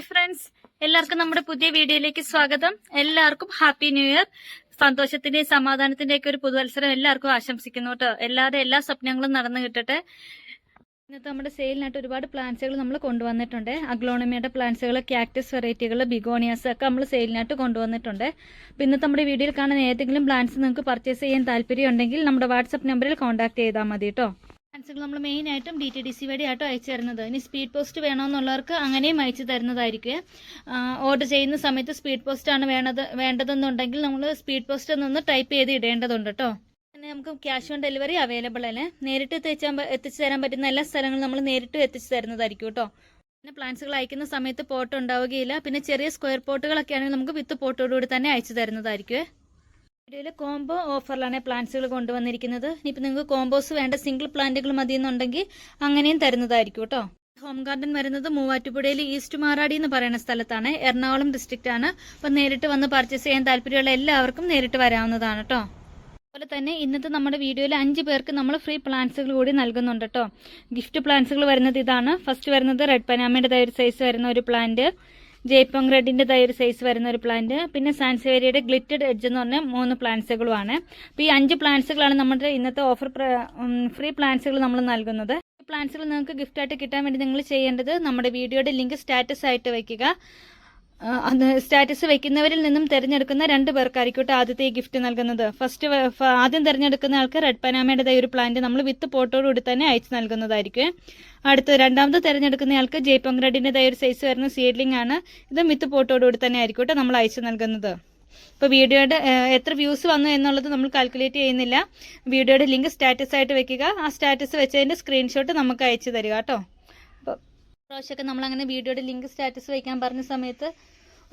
Hi friends. എല്ലാവർക്കും നമ്മുടെ പുതിയ വീഡിയോയിലേക്ക് സ്വാഗതം. എല്ലാവർക്കും ഹാപ്പി ന്യൂ ഇയർ. സന്തോഷത്തിന്റെയും സമാധാനത്തിന്റെയും ഒക്കെ ഒരു പുതുവത്സരം എല്ലാവർക്കും ആശംസിക്കുന്നു കേട്ടോ. എല്ലാവരുടെ എല്ലാ സ്വപ്നങ്ങളും നടന്നു കിട്ടട്ടെ. ഇന്നത്തെ നമ്മുടെ സെയിലിനായിട്ട് ഒരുപാട് പ്ലാന്റ്സുകൾ നമ്മൾ കൊണ്ടുവന്നിട്ടുണ്ട്. അഗ്ലോണമിയുടെ പ്ലാന്റ്സുകൾ ക്യാക്ടസ് വെറൈറ്റികൾ ബിഗോണിയാസ് ഒക്കെ നമ്മൾ സെയിലിനായിട്ട് കൊണ്ടുവന്നിട്ടുണ്ട്. അപ്പോൾ ഇന്നത്തെ നമ്മുടെ വീഡിയോയിൽ കാണുന്ന ഏതെങ്കിലും പ്ലാന്റ്സ് നിങ്ങൾക്ക് പർച്ചേസ് ചെയ്യാൻ താല്പര്യം ഉണ്ടെങ്കിൽ നമ്മുടെ വാട്സപ്പ് നമ്പറിൽ കോൺടാക്ട് ചെയ്താൽ മതി കേട്ടോ. പ്ലാന്റ്സുകൾ നമ്മൾ മെയിൻ ആയിട്ടും ഡി ടി ഡി സി വഴി ആയിട്ടും അയച്ചു തരുന്നത്. ഇനി സ്പീഡ് പോസ്റ്റ് വേണമെന്നുള്ളവർക്ക് അങ്ങനെയും അയച്ചു തരുന്നതായിരിക്കും. ഓർഡർ ചെയ്യുന്ന സമയത്ത് സ്പീഡ് പോസ്റ്റ് ആണ് വേണത് വേണ്ടതെന്നുണ്ടെങ്കിൽ നമ്മൾ സ്പീഡ് പോസ്റ്റ് ഒന്ന് ടൈപ്പ് ചെയ്ത് ഇടേണ്ടതുണ്ട് കേട്ടോ പിന്നെ നമുക്ക് ക്യാഷ് ഓൺ ഡെലിവറി അവൈലബിൾ അല്ലേ? നേരിട്ട് എത്തിച്ചാൻ പ- എത്തിച്ചു തരാൻ പറ്റുന്ന എല്ലാ സ്ഥലങ്ങളും നമ്മൾ നേരിട്ട് എത്തിച്ചു തരുന്നതായിരിക്കും കേട്ടോ പിന്നെ പ്ലാന്റ്സുകൾ അയക്കുന്ന സമയത്ത് പോട്ട് ഉണ്ടാവുകയില്ല. പിന്നെ ചെറിയ സ്ക്വയർ പോട്ടുകളൊക്കെ ആണെങ്കിൽ നമുക്ക് വിത്ത് പോട്ടോടുകൂടി തന്നെ അയച്ചു തരുന്നതായിരിക്കും. വീഡിയോയിൽ കോംബോ ഓഫറിലാണ് പ്ലാന്റ്സുകൾ കൊണ്ടുവന്നിരിക്കുന്നത്. ഇനിയിപ്പോൾ നിങ്ങൾക്ക് കോംബോസ് വേണ്ട സിംഗിൾ പ്ലാന്റുകൾ മതി എന്നുണ്ടെങ്കിൽ അങ്ങനെയും തരുന്നതായിരിക്കും കേട്ടോ. ഹോം ഗാർഡൻ വരുന്നത് മൂവാറ്റുപുഴയിൽ ഈസ്റ്റ് മാറാടി എന്ന് പറയുന്ന സ്ഥലത്താണ്. എറണാകുളം ഡിസ്ട്രിക്റ്റ് ആണ്. അപ്പം നേരിട്ട് വന്ന് പർച്ചേസ് ചെയ്യാൻ താല്പര്യമുള്ള എല്ലാവർക്കും നേരിട്ട് വരാവുന്നതാണ് കേട്ടോ. അതുപോലെ തന്നെ ഇന്നത്തെ നമ്മുടെ വീഡിയോയിൽ അഞ്ച് പേർക്ക് നമ്മൾ ഫ്രീ പ്ലാന്റ്സുകൾ കൂടി നൽകുന്നുണ്ട് കേട്ടോ. ഗിഫ്റ്റ് പ്ലാന്റ്സുകൾ വരുന്നത് ഇതാണ്. ഫസ്റ്റ് വരുന്നത് റെഡ് പനാമയുടെ ഒരു സൈസ് വരുന്ന ഒരു പ്ലാന്റ് ജയ്പോങ് റെഡിന്റെ ഒരു സൈസ് വരുന്ന ഒരു പ്ലാന്റ് പിന്നെ സാൻസേരിയയുടെ ഗ്ലിറ്റഡ് എഡ്ജ് എന്ന് പറഞ്ഞ മൂന്ന് പ്ലാന്റ്സുകളുമാണ് അപ്പോൾ ഈ അഞ്ച് പ്ലാന്റ്സുകളാണ് നമ്മുടെ ഇന്നത്തെ ഓഫർ ഫ്രീ പ്ലാന്റ്സുകൾ നമ്മൾ നൽകുന്നത്. പ്ലാന്റ്സുകൾ നിങ്ങൾക്ക് ഗിഫ്റ്റായിട്ട് കിട്ടാൻ വേണ്ടി നിങ്ങൾ ചെയ്യേണ്ടത് നമ്മുടെ വീഡിയോയുടെ ലിങ്ക് സ്റ്റാറ്റസ് ആയിട്ട് വയ്ക്കുക. സ്റ്റാറ്റസ് വെക്കുന്നവരിൽ നിന്നും തിരഞ്ഞെടുക്കുന്ന രണ്ട് പേർക്കായിരിക്കും ആദ്യത്തെ ഗിഫ്റ്റ് നൽകുന്നത്. ഫസ്റ്റ് ആദ്യം തിരഞ്ഞെടുക്കുന്ന ആൾക്ക് റെഡ് പനാമയുടെ ഒരു പ്ലാന്റ് നമ്മൾ വിത്ത് പോട്ടോടുകൂടി തന്നെ അയച്ചു നൽകുന്നതായിരിക്കും. അടുത്ത രണ്ടാമത് തിരഞ്ഞെടുക്കുന്ന ആൾക്ക് ജയ്പോങ് റെഡിന്റെ ഒരു സൈസ് വരുന്ന സീഡ്ലിംഗ് ആണ്. ഇത് വിത്ത് പോട്ടോടുകൂടി തന്നെ ആയിരിക്കും നമ്മൾ അയച്ചു നൽകുന്നത്. ഇപ്പോൾ വീഡിയോയുടെ എത്ര വ്യൂസ് വന്നു എന്നുള്ളത് നമ്മൾ കാൽക്കുലേറ്റ് ചെയ്യുന്നില്ല. വീഡിയോയുടെ ലിങ്ക് സ്റ്റാറ്റസ് ആയിട്ട് വെക്കുക. ആ സ്റ്റാറ്റസ് വെച്ചതിന്റെ സ്ക്രീൻഷോട്ട് നമുക്ക് അയച്ചു തരിക കേട്ടോ. പ്രാവശ്യമൊക്കെ നമ്മളങ്ങനെ വീഡിയോയുടെ ലിങ്ക് സ്റ്റാറ്റസ് വയ്ക്കാൻ പറഞ്ഞ സമയത്ത്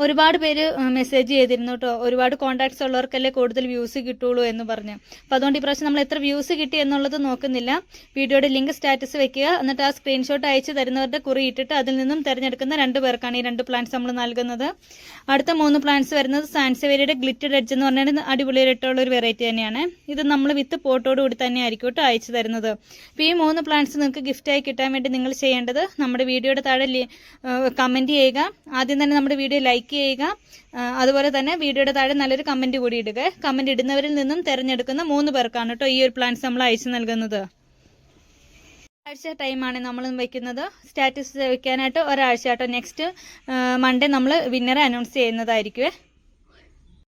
ഒരുപാട് പേര് മെസ്സേജ് ചെയ്തിരുന്നു കേട്ടോ ഒരുപാട് കോൺടാക്ട്സ് ഉള്ളവർക്കല്ലേ കൂടുതൽ വ്യൂസ് കിട്ടുള്ളൂ എന്ന് പറഞ്ഞു. അപ്പോൾ അതുകൊണ്ട് ഇപ്രാവശ്യം നമ്മൾ എത്ര വ്യൂസ് കിട്ടി എന്നുള്ളത് നോക്കുന്നില്ല. വീഡിയോയുടെ ലിങ്ക് സ്റ്റാറ്റസ് വെക്കുക. എന്നിട്ട് ആ സ്ക്രീൻഷോട്ട് അയച്ച് തരുന്നവരുടെ കുറി ഇട്ടിട്ട് അതിൽ നിന്നും തിരഞ്ഞെടുക്കുന്ന രണ്ട് പേർക്കാണ് ഈ രണ്ട് പ്ലാന്റ്സ് നമ്മൾ നൽകുന്നത്. അടുത്ത മൂന്ന് പ്ലാന്റ്സ് വരുന്നത് സാൻസവേരിയുടെ ഗ്ലിറ്റഡ് എഡ്ജ് എന്ന് പറഞ്ഞാൽ അടിപൊളിയായിട്ടുള്ള ഒരു വെറൈറ്റി തന്നെയാണ്. ഇത് നമ്മൾ വിത്ത് പോട്ടോട് കൂടി തന്നെ ആയിരിക്കും കേട്ടോ അയച്ചു തരുന്നത്. അപ്പോൾ ഈ മൂന്ന് പ്ലാന്റ്സ് നിങ്ങൾക്ക് ഗിഫ്റ്റായി കിട്ടാൻ വേണ്ടി നിങ്ങൾ ചെയ്യേണ്ടത് നമ്മുടെ വീഡിയോയുടെ താഴെ കമന്റ് ചെയ്യുക. ആദ്യം തന്നെ നമ്മുടെ വീഡിയോ ലൈക്ക് ചെയ്യുക. ആ, അതുപോലെ തന്നെ വീഡിയോയുടെ താഴെ നല്ലൊരു കമന്റ് കൂടി ഇടുക. കമന്റ് ഇടുന്നവരിൽ നിന്നും തിരഞ്ഞെടുക്കുന്ന മൂന്ന് പേർക്കാണ് കേട്ടോ ഈ ഒരു പ്ലാന്റ്സ് നമ്മൾ അയച്ചു നൽകുന്നത്. ഒരാഴ്ച ടൈമാണ് നമ്മൾ വെക്കുന്നത്. സ്റ്റാറ്റസ് വെക്കാനായിട്ട് ഒരാഴ്ച കേട്ടോ നെക്സ്റ്റ് മൺഡേ നമ്മൾ വിന്നറെ അനൗൺസ് ചെയ്യുന്നതായിരിക്കും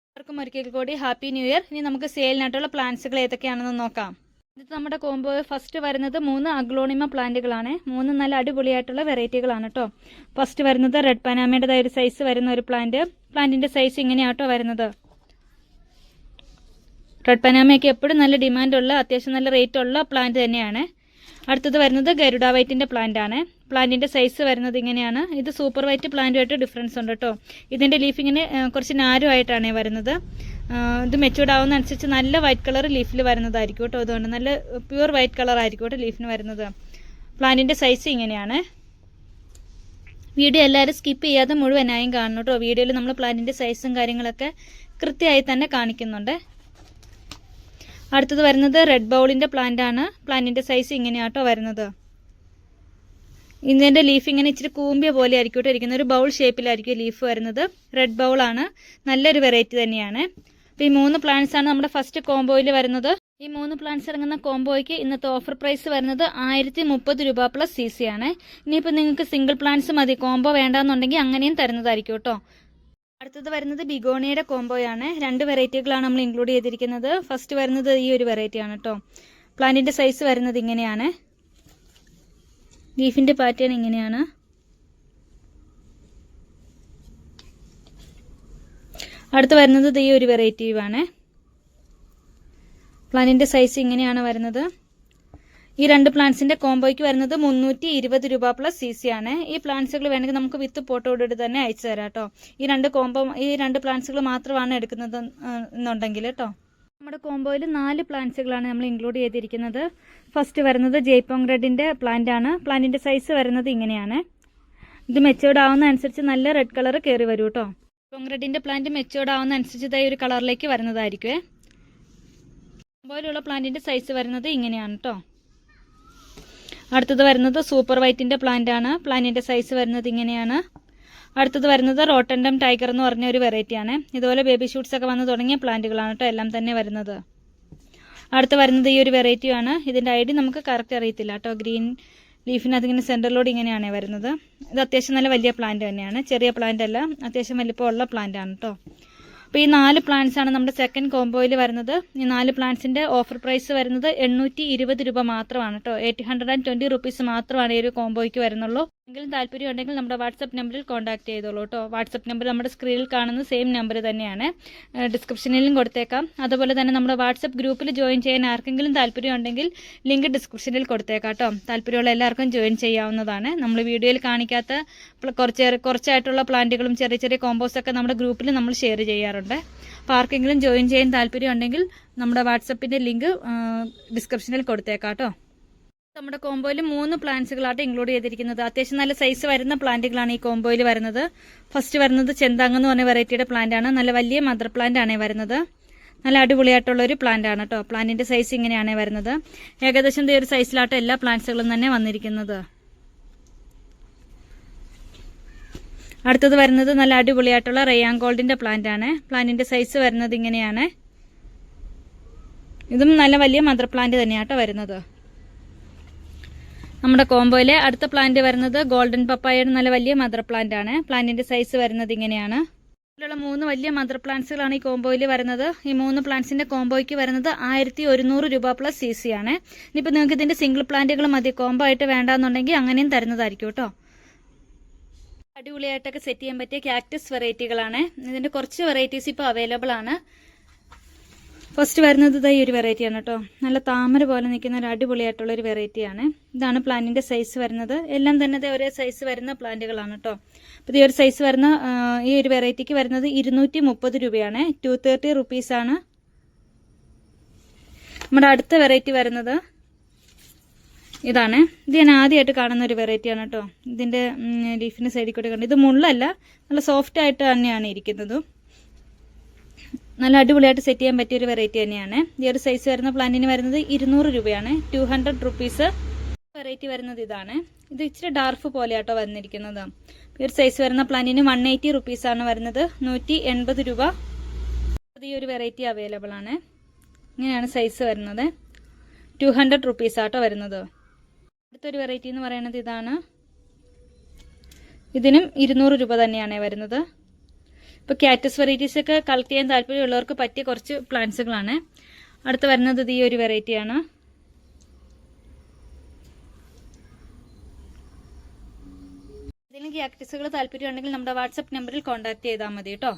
എല്ലാവർക്കും ഒരിക്കൽ കൂടി ഹാപ്പി ന്യൂ ഇയർ ഇനി നമുക്ക് സെയിലിനായിട്ടുള്ള പ്ലാൻസുകൾ ഏതൊക്കെയാണെന്ന് നോക്കാം. ഇത് നമ്മുടെ കോംബോ ഫസ്റ്റ് വരുന്നത് മൂന്ന് അഗ്ലോണിമ പ്ലാന്റുകളാണ്. മൂന്ന് നല്ല അടിപൊളിയായിട്ടുള്ള വെറൈറ്റികളാണ് കേട്ടോ ഫസ്റ്റ് വരുന്നത് റെഡ് പനാമയുടെ ഒരു സൈസ് വരുന്ന ഒരു പ്ലാന്റ് പ്ലാന്റിന്റെ സൈസ് ഇങ്ങനെയാട്ടോ വരുന്നത്. റെഡ് പനാമയൊക്കെ എപ്പോഴും നല്ല ഡിമാൻഡുള്ള അത്യാവശ്യം നല്ല റേറ്റ് ഉള്ള പ്ലാന്റ് തന്നെയാണ്. അടുത്തത് വരുന്നത് ഗരുഡ വൈറ്റിന്റെ പ്ലാന്റ് ആണ്. പ്ലാന്റിന്റെ സൈസ് വരുന്നത് ഇങ്ങനെയാണ്. ഇത് സൂപ്പർ വൈറ്റ് പ്ലാന്റുമായിട്ട് ഡിഫറൻസ് ഉണ്ട് കേട്ടോ ഇതിന്റെ ലീഫ് ഇങ്ങനെ കുറച്ച് നാരുമായിട്ടാണ് വരുന്നത്. ഇത് മെച്ചൂർഡ് ആവുന്ന അനുസരിച്ച് നല്ല വൈറ്റ് കളർ ലീഫിൽ വരുന്നതായിരിക്കും കേട്ടോ അതുകൊണ്ട് നല്ല പ്യുവർ വൈറ്റ് കളർ ആയിരിക്കും കേട്ടോ ലീഫിന് വരുന്നത്. പ്ലാന്റിന്റെ സൈസ് ഇങ്ങനെയാണ്. വീഡിയോ എല്ലാവരും സ്കിപ്പ് ചെയ്യാതെ മുഴുവനായും കാണണം കേട്ടോ വീഡിയോയിൽ നമ്മൾ പ്ലാന്റിന്റെ സൈസും കാര്യങ്ങളൊക്കെ കൃത്യമായി തന്നെ കാണിക്കുന്നുണ്ട്. അടുത്തത് വരുന്നത് റെഡ് ബൗളിന്റെ പ്ലാന്റ് ആണ്. പ്ലാന്റിന്റെ സൈസ് ഇങ്ങനെയാട്ടോ വരുന്നത്. ഇതിന്റെ ലീഫ് ഇങ്ങനെ ഇച്ചിരി കൂമ്പിയ പോലെ ആയിരിക്കും കേട്ടോ ഇരിക്കുന്നത്. ഒരു ബൗൾ ഷേപ്പിലായിരിക്കും ലീഫ് വരുന്നത്. റെഡ് ബൗൾ ആണ്. നല്ലൊരു വെറൈറ്റി തന്നെയാണ്. അപ്പോൾ ഈ മൂന്ന് പ്ലാന്റ്സ് ആണ് നമ്മുടെ ഫസ്റ്റ് കോംബോയിൽ വരുന്നത്. ഈ മൂന്ന് പ്ലാന്റ്സ് ഇറങ്ങുന്ന കോംബോയ്ക്ക് ഇന്നത്തെ ഓഫർ പ്രൈസ് വരുന്നത് ആയിരത്തി മുപ്പത് രൂപ പ്ലസ് സി സി ആണ്. ഇനിയിപ്പോൾ നിങ്ങൾക്ക് സിംഗിൾ പ്ലാന്റ്സ് മതി. കോംബോ വേണ്ടാന്നുണ്ടെങ്കിൽ അങ്ങനെയും തരുന്നതായിരിക്കും കേട്ടോ. അടുത്തത് വരുന്നത് ബിഗോണിയുടെ കോംബോയാണ്. രണ്ട് വെറൈറ്റികളാണ് നമ്മൾ ഇൻക്ലൂഡ് ചെയ്തിരിക്കുന്നത്. ഫസ്റ്റ് വരുന്നത് ഈ ഒരു വെറൈറ്റി ആണ് കേട്ടോ പ്ലാന്റിന്റെ സൈസ് വരുന്നത് ഇങ്ങനെയാണ്. ലീഫിന്റെ പാറ്റേൺ ഇങ്ങനെയാണ്. അടുത്ത് വരുന്നത് ഈ ഒരു വെറൈറ്റിയുമാണ് പ്ലാന്റിന്റെ സൈസ് ഇങ്ങനെയാണ് വരുന്നത്. ഈ രണ്ട് പ്ലാന്റ്സിന്റെ കോംബോയ്ക്ക് വരുന്നത് മുന്നൂറ്റി ഇരുപത് രൂപ പ്ലസ് സി സി ആണ്. ഈ പ്ലാന്റ്സുകൾ വേണമെങ്കിൽ നമുക്ക് വിത്ത് പോട്ടോടുകൂടി തന്നെ അയച്ചു തരാം കേട്ടോ. ഈ രണ്ട് കോംബോ ഈ രണ്ട് പ്ലാന്റ്സുകൾ മാത്രമാണ് എടുക്കുന്നത് എന്നുണ്ടെങ്കിൽ കേട്ടോ. നമ്മുടെ കോംബോയിൽ നാല് പ്ലാന്റ്സുകളാണ് നമ്മൾ ഇൻക്ലൂഡ് ചെയ്തിരിക്കുന്നത്. ഫസ്റ്റ് വരുന്നത് ജയ്പോങ് റെഡിന്റെ പ്ലാന്റ് ആണ്. പ്ലാന്റിന്റെ സൈസ് വരുന്നത് ഇങ്ങനെയാണ്. ഇത് മെച്ചോർഡ് ആവുന്ന അനുസരിച്ച് നല്ല റെഡ് കളർ കയറി വരും കേട്ടോ. ജയ്പോങ് റെഡിന്റെ പ്ലാന്റ് മെച്ചോർഡ് ആവുന്ന അനുസരിച്ച് ഇതായി ഒരു കളറിലേക്ക് വരുന്നതായിരിക്കുമേ കോംബോയിലുള്ള പ്ലാന്റിന്റെ സൈസ് വരുന്നത് ഇങ്ങനെയാണ് കേട്ടോ. അടുത്തത് വരുന്നത് സൂപ്പർ വൈറ്റിന്റെ പ്ലാന്റ് ആണ്. പ്ലാന്റിന്റെ സൈസ് വരുന്നത് ഇങ്ങനെയാണ്. അടുത്തത് വരുന്നത് റോട്ടൻഡം ടൈഗർ എന്ന് പറഞ്ഞ ഒരു വെറൈറ്റിയാണ് ഇതുപോലെ ബേബി ഷൂട്ട്സ് ഒക്കെ വന്ന് തുടങ്ങിയ പ്ലാന്റുകളാണ് കേട്ടോ എല്ലാം തന്നെ വരുന്നത്. അടുത്ത് വരുന്നത് ഈ ഒരു വെറൈറ്റിയാണ് ഇതിന്റെ ഐ ഡി നമുക്ക് കറക്റ്റ് അറിയത്തില്ല കേട്ടോ ഗ്രീൻ ലീഫിനകത്ത് ഇങ്ങനെ സെന്ററിലോട് ഇങ്ങനെയാണ് വരുന്നത്. ഇത് അത്യാവശ്യം നല്ല വലിയ പ്ലാന്റ് തന്നെയാണ്. ചെറിയ പ്ലാന്റ് അല്ല അത്യാവശ്യം വലിപ്പമുള്ള പ്ലാന്റ് ആണ് കേട്ടോ അപ്പോൾ ഈ നാല് പ്ലാന്റ്സ് ആണ് നമ്മുടെ സെക്കൻഡ് കോംബോയിൽ വരുന്നത്. ഈ നാല് പ്ലാന്റ്സിന്റെ ഓഫർ പ്രൈസ് വരുന്നത് എണ്ണൂറ്റി രൂപ മാത്രമാണ് കേട്ടോ eight hundred and twenty rupees മാത്രമാണ് ഈ ഒരു കോംബോയ്ക്ക് വരുന്നുള്ളൂ. എങ്കിലും താല്പര്യം ഉണ്ടെങ്കിൽ നമ്മുടെ വാട്സപ്പ് നമ്പറിൽ കോൺടാക്ട് ചെയ്തോളൂ കേട്ടോ. വാട്സപ്പ് നമ്പർ നമ്മുടെ സ്ക്രീനിൽ കാണുന്ന സെയിം നമ്പർ തന്നെയാണ്. ഡിസ്ക്രിപ്ഷനിലും കൊടുത്തേക്കാം. അതുപോലെ തന്നെ നമ്മുടെ വാട്സപ്പ് ഗ്രൂപ്പിൽ ജോയിൻ ചെയ്യാൻ ആർക്കെങ്കിലും താല്പര്യം ഉണ്ടെങ്കിൽ ലിങ്ക് ഡിസ്ക്രിപ്ഷനിൽ കൊടുത്തേക്കാം കേട്ടോ. താല്പര്യമുള്ള എല്ലാവർക്കും ജോയിൻ ചെയ്യാവുന്നതാണ്. നമ്മൾ വീഡിയോയിൽ കാണിക്കാത്ത കുറച്ച് കുറച്ചായിട്ടുള്ള പ്ലാന്റുകളും ചെറിയ ചെറിയ കോമ്പോസ്റ്റൊക്കെ നമ്മുടെ ഗ്രൂപ്പിൽ നമ്മൾ ഷെയർ ചെയ്യാറുണ്ട്. അപ്പോൾ ആർക്കെങ്കിലും ജോയിൻ ചെയ്യാൻ താല്പര്യം ഉണ്ടെങ്കിൽ നമ്മുടെ വാട്സപ്പിന്റെ ലിങ്ക് ഡിസ്ക്രിപ്ഷനിൽ കൊടുത്തേക്കാം കേട്ടോ. നമ്മുടെ കോംബോയിൽ മൂന്ന് പ്ലാന്റ്സുകളായിട്ട് ഇൻക്ലൂഡ് ചെയ്തിരിക്കുന്നത്. അത്യാവശ്യം നല്ല സൈസ് വരുന്ന പ്ലാന്റുകളാണ് ഈ കോംബോയിൽ വരുന്നത്. ഫസ്റ്റ് വരുന്നത് ചെന്താങ് എന്ന് പറഞ്ഞ വെറൈറ്റിയുടെ പ്ലാന്റ് ആണ്. നല്ല വലിയ മദർ പ്ലാന്റ് ആണ് വരുന്നത്. നല്ല അടിപൊളിയായിട്ടുള്ള ഒരു പ്ലാന്റ് ആണ് കേട്ടോ പ്ലാന്റിന്റെ സൈസ് ഇങ്ങനെയാണ് വരുന്നത്. ഏകദേശം ഈ ഒരു സൈസിലാട്ടോ എല്ലാ പ്ലാന്റ്സുകളും തന്നെ വന്നിരിക്കുന്നത്. അടുത്തത് വരുന്നത് നല്ല അടിപൊളിയായിട്ടുള്ള റയാൻ ഗോൾഡിന്റെ പ്ലാന്റ് ആണ്. പ്ലാന്റിന്റെ സൈസ് വരുന്നത് ഇങ്ങനെയാണ്. ഇതും നല്ല വലിയ മദർ പ്ലാന്റ് തന്നെയാട്ടോ വരുന്നത്. നമ്മുടെ കോംബോയിലെ അടുത്ത പ്ലാന്റ് വരുന്നത് ഗോൾഡൻ പപ്പായയുടെ നല്ല വലിയ മദർ പ്ലാന്റ് ആണ്. പ്ലാന്റിന്റെ സൈസ് വരുന്നത് ഇങ്ങനെയാണ്. ഇതിലുള്ള മൂന്ന് വലിയ മദർ പ്ലാന്റ്സുകളാണ് ഈ കോംബോയിൽ വരുന്നത്. ഈ മൂന്ന് പ്ലാന്റ്സിന്റെ കോംബോയ്ക്ക് വരുന്നത് ആയിരത്തി ഒരുന്നൂറ് രൂപ പ്ലസ് സി സി ആണ്. ഇനിയിപ്പോൾ നിങ്ങൾക്ക് ഇതിന്റെ സിംഗിൾ പ്ലാന്റുകൾ മതി. കോംബോ ആയിട്ട് വേണ്ടാന്നുണ്ടെങ്കിൽ അങ്ങനെയും തരുന്നതായിരിക്കും കേട്ടോ അടിപൊളിയായിട്ടൊക്കെ സെറ്റ് ചെയ്യാൻ പറ്റിയ കാക്ടസ് വെറൈറ്റികളാണ് ഇതിന്റെ കുറച്ച് വെറൈറ്റീസ് ഇപ്പോൾ അവൈലബിൾ ആണ്. ഫസ്റ്റ് വരുന്നത് ഇതാ ഈ ഒരു വെറൈറ്റിയാണ് കേട്ടോ നല്ല താമര പോലെ നിൽക്കുന്ന ഒരു അടിപൊളിയായിട്ടുള്ള ഒരു വെറൈറ്റിയാണ് ഇതാണ് പ്ലാന്റിന്റെ സൈസ് വരുന്നത്. എല്ലാം തന്നെ ഒരേ സൈസ് വരുന്ന പ്ലാന്റുകളാണ് കേട്ടോ അപ്പോൾ ഈ ഒരു സൈസ് വരുന്ന ഈ ഒരു വെറൈറ്റിക്ക് വരുന്നത് ഇരുന്നൂറ്റി മുപ്പത് രൂപയാണ് ടു തേർട്ടി റുപ്പീസാണ് നമ്മുടെ അടുത്ത വെറൈറ്റി വരുന്നത് ഇതാണ്. ഇത് ഞാൻ ആദ്യമായിട്ട് കാണുന്ന ഒരു വെറൈറ്റിയാണ് കേട്ടോ ഇതിന്റെ ലീഫിന്റെ സൈഡിൽ കൂടെ കണ്ടു. ഇത് മുള്ളല്ല നല്ല സോഫ്റ്റ് ആയിട്ട് തന്നെയാണ് ഇരിക്കുന്നത്. നല്ല അടിപൊളിയായിട്ട് സെറ്റ് ചെയ്യാൻ പറ്റിയ ഒരു വെറൈറ്റി തന്നെയാണ്. ഈ ഒരു സൈസ് വരുന്ന പ്ലാന്റിന് വരുന്നത് ഇരുന്നൂറ് രൂപയാണ്. ടു ഹൺഡ്രഡ് റുപ്പീസ് വെറൈറ്റി വരുന്നത് ഇതാണ്. ഇത് ഇച്ചിരി ഡാർഫ് പോലെയാട്ടോ വന്നിരിക്കുന്നത്. ഈ ഒരു സൈസ് വരുന്ന പ്ലാന്റിന് വൺ എയ്റ്റി റുപ്പീസാണ് വരുന്നത്. നൂറ്റി എൺപത് രൂപ ഈ ഒരു വെറൈറ്റി അവൈലബിൾ ആണ്. ഇങ്ങനെയാണ് സൈസ് വരുന്നത്. ടു ഹൺഡ്രഡ് റുപ്പീസ് ആട്ടോ വരുന്നത്. അടുത്തൊരു വെറൈറ്റി എന്ന് പറയുന്നത് ഇതാണ്. ഇതിനും ഇരുന്നൂറ് രൂപ തന്നെയാണ് വരുന്നത്. ഇപ്പോൾ കാറ്റസ് വെറൈറ്റീസ് ഒക്കെ കളക്ട് ചെയ്യാൻ താല്പര്യമുള്ളവർക്ക് പറ്റിയ കുറച്ച് പ്ലാന്റ്സുകളാണ് അടുത്ത് വരുന്നത് ഈ ഒരു വെറൈറ്റിയാണ് ഏതെങ്കിലും ക്യാക്ടസുകൾ താല്പര്യം ഉണ്ടെങ്കിൽ നമ്മുടെ വാട്സപ്പ് നമ്പറിൽ കോൺടാക്ട് ചെയ്താൽ മതി കേട്ടോ.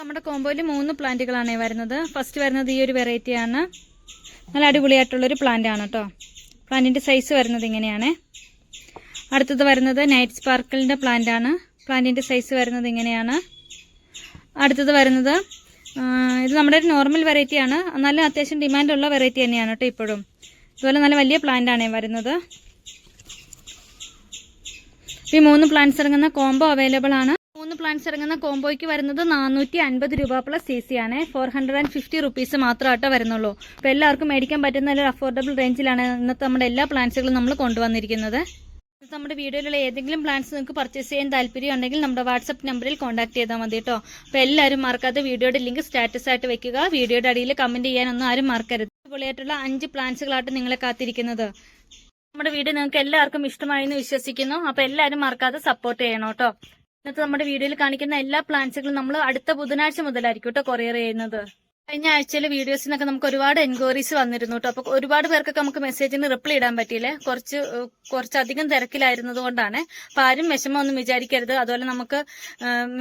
നമ്മുടെ കോമ്പോയിൽ മൂന്ന് പ്ലാന്റുകളാണ് വരുന്നത്. ഫസ്റ്റ് വരുന്നത് ഈ ഒരു വെറൈറ്റിയാണ് നല്ല അടിപൊളിയായിട്ടുള്ളൊരു പ്ലാന്റ് ആണ് കേട്ടോ. പ്ലാന്റിന്റെ സൈസ് വരുന്നത് ഇങ്ങനെയാണ്. അടുത്തത് വരുന്നത് നൈറ്റ് സ്പാർക്കിളിന്റെ പ്ലാന്റ് ആണ്. പ്ലാന്റിന്റെ സൈസ് വരുന്നത് ഇങ്ങനെയാണ്. അടുത്തത് വരുന്നത്. ഇത് നമ്മുടെ ഒരു നോർമൽ വെറൈറ്റിയാണ് നല്ല അത്യാവശ്യം ഡിമാൻഡുള്ള വെറൈറ്റി തന്നെയാണ് കേട്ടോ ഇപ്പോഴും. ഇതുപോലെ നല്ല വലിയ പ്ലാന്റ് ആണ് വരുന്നത്. ഈ മൂന്ന് പ്ലാന്റ്സ് ഇറങ്ങുന്ന കോംബോ അവൈലബിൾ ആണ്. മൂന്ന് പ്ലാന്റ്സ് ഇറങ്ങുന്ന കോംബോയ്ക്ക് വരുന്നത് നാനൂറ്റി അൻപത് രൂപ പ്ലസ് സി സി ആണ്. Four hundred and fifty rupees മാത്രമായിട്ട് വരുന്നുള്ളൂ. അപ്പോൾ എല്ലാവർക്കും മേടിക്കാൻ പറ്റുന്ന ഒരു അഫോർഡബിൾ റേഞ്ചിലാണ് ഇന്നത്തെ നമ്മുടെ എല്ലാ പ്ലാന്റ്സുകളും നമ്മൾ കൊണ്ടുവന്നിരിക്കുന്നത്. നമ്മുടെ വീഡിയോയിലുള്ള ഏതെങ്കിലും പ്ലാന്റ്സ് നിങ്ങൾക്ക് പർച്ചേസ് ചെയ്യാൻ താല്പര്യം ഉണ്ടെങ്കിൽ നമ്മുടെ വാട്സപ്പ് നമ്പറിൽ കോൺടാക്ട് ചെയ്താൽ മതി കേട്ടോ അപ്പോൾ എല്ലാവരും മറക്കാതെ വീഡിയോയുടെ ലിങ്ക് സ്റ്റാറ്റസ് ആയിട്ട് വെക്കുക. വീഡിയോയുടെ അടിയിൽ കമന്റ് ചെയ്യാനൊന്നും ആരും മറക്കരുത്. അടിപൊളിയായിട്ടുള്ള അഞ്ച് പ്ലാന്റ്സുകളായിട്ട് നിങ്ങളെ കാത്തിരിക്കുന്നത്. നമ്മുടെ വീഡിയോ നിങ്ങൾക്ക് എല്ലാവർക്കും ഇഷ്ടമായി എന്ന് വിശ്വസിക്കുന്നു. അപ്പോൾ എല്ലാവരും മറക്കാതെ സപ്പോർട്ട് ചെയ്യണം കേട്ടോ ഇന്നത്തെ നമ്മുടെ വീഡിയോയിൽ കാണിക്കുന്ന എല്ലാ പ്ലാന്റ്സുകളും നമ്മൾ അടുത്ത ബുധനാഴ്ച മുതലായിരിക്കും കേട്ടോ കൊറിയർ ചെയ്യുന്നത്. കഴിഞ്ഞ ആഴ്ചയിലെ വീഡിയോസിൽ നിന്നൊക്കെ നമുക്ക് ഒരുപാട് എൻക്വയറീസ് വന്നിരുന്നു കേട്ടോ. അപ്പൊ ഒരുപാട് പേർക്കൊക്കെ നമുക്ക് മെസ്സേജിന് റിപ്ലൈ ഇടാൻ പറ്റിയില്ലേ? കുറച്ച് കുറച്ചധികം തിരക്കിലായിരുന്നത് കൊണ്ടാണ്. അപ്പൊ ആരും വിഷമമൊന്നും വിചാരിക്കരുത്. അതുപോലെ നമുക്ക്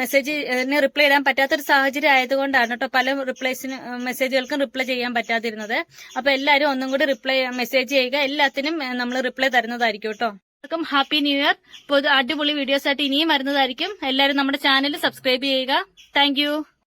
മെസ്സേജിന് റിപ്ലൈ ഇടാൻ പറ്റാത്തൊരു സാഹചര്യം ആയതുകൊണ്ടാണ് കേട്ടോ പല റിപ്ലൈസിന് മെസ്സേജുകൾക്കും റിപ്ലൈ ചെയ്യാൻ പറ്റാതിരുന്നത്. അപ്പൊ എല്ലാവരും ഒന്നും കൂടി റിപ്ലൈ മെസ്സേജ് ചെയ്യുക. എല്ലാത്തിനും നമ്മൾ റിപ്ലൈ തരുന്നതായിരിക്കും കേട്ടോ. എല്ലാവർക്കും ഹാപ്പി ന്യൂ ഇയർ. പൊതു അടിപൊളി വീഡിയോസ് ആയിട്ട് ഇനിയും വരുന്നതായിരിക്കും. എല്ലാവരും നമ്മുടെ ചാനൽ സബ്സ്ക്രൈബ് ചെയ്യുക. താങ്ക്